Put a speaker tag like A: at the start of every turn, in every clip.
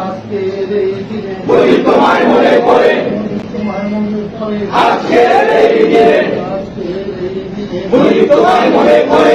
A: আজকের এই দিনে
B: তোমায় মনে করে
A: তোমার মনে করে
B: আজকের এই দিনে
A: আজকের
B: মনে করে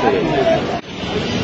C: してる。